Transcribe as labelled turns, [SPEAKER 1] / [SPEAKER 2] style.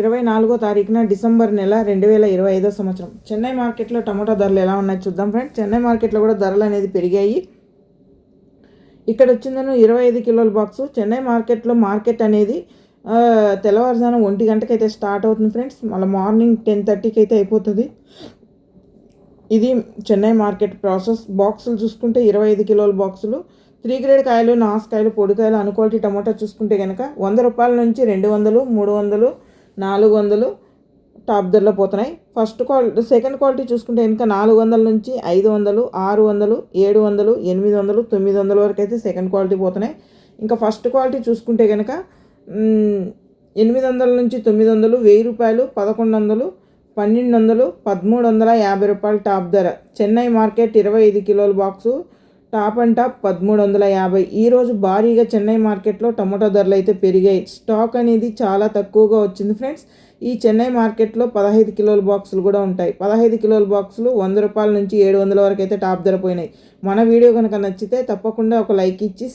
[SPEAKER 1] ఇరవై నాలుగో తారీఖున డిసెంబర్ నెల రెండు వేల ఇరవై ఐదో సంవత్సరం. చెన్నై మార్కెట్లో టమాటా ధరలు ఎలా ఉన్నాయి చూద్దాం ఫ్రెండ్స్. చెన్నై మార్కెట్లో కూడా ధరలు అనేది పెరిగాయి. ఇక్కడ వచ్చిందను ఇరవై ఐదు కిలోల బాక్సు. చెన్నై మార్కెట్లో మార్కెట్ అనేది తెల్లవారుజామున ఒంటి గంటకి అయితే స్టార్ట్ అవుతుంది ఫ్రెండ్స్. మళ్ళీ మార్నింగ్ టెన్ థర్టీకి అయితే అయిపోతుంది. ఇది చెన్నై మార్కెట్ ప్రాసెస్. బాక్సులు చూసుకుంటే ఇరవై ఐదు కిలోల బాక్సులు. త్రీ గ్రేడ్ కాయలు నాసుకాయలు పొడికాయలు అనుకోటి టమాటా చూసుకుంటే కనుక వంద రూపాయల నుంచి రెండు వందలు మూడు వందలు నాలుగు వందలు టాప్ ధరలో పోతున్నాయి. ఫస్ట్ క్వాలిటీ సెకండ్ క్వాలిటీ చూసుకుంటే ఇంకా నాలుగు వందల నుంచి ఐదు వందలు ఆరు వందలు ఏడు వందలు ఎనిమిది వందలు తొమ్మిది వందల వరకు అయితే సెకండ్ క్వాలిటీ పోతున్నాయి. ఇంకా ఫస్ట్ క్వాలిటీ చూసుకుంటే కనుక ఎనిమిది వందల నుంచి తొమ్మిది వందలు వెయ్యి రూపాయలు పదకొండు వందలు పన్నెండు వందలు పదమూడు వందల యాభై రూపాయలు టాప్ ధర. చెన్నై మార్కెట్ ఇరవై ఐదు కిలోల బాక్సు టాప్ అండ్ టాప్ పదమూడు వందల యాభై. ఈరోజు భారీగా చెన్నై మార్కెట్లో టమాటో ధరలు అయితే పెరిగాయి. స్టాక్ అనేది చాలా తక్కువగా వచ్చింది ఫ్రెండ్స్. ఈ చెన్నై మార్కెట్లో పదహైదు కిలోల బాక్సులు కూడా ఉంటాయి. పదహైదు కిలోల బాక్సులు వంద రూపాయల నుంచి ఏడు వందల వరకు అయితే టాప్ ధర పోయినాయి. మన వీడియో కనుక నచ్చితే తప్పకుండా ఒక లైక్ ఇచ్చి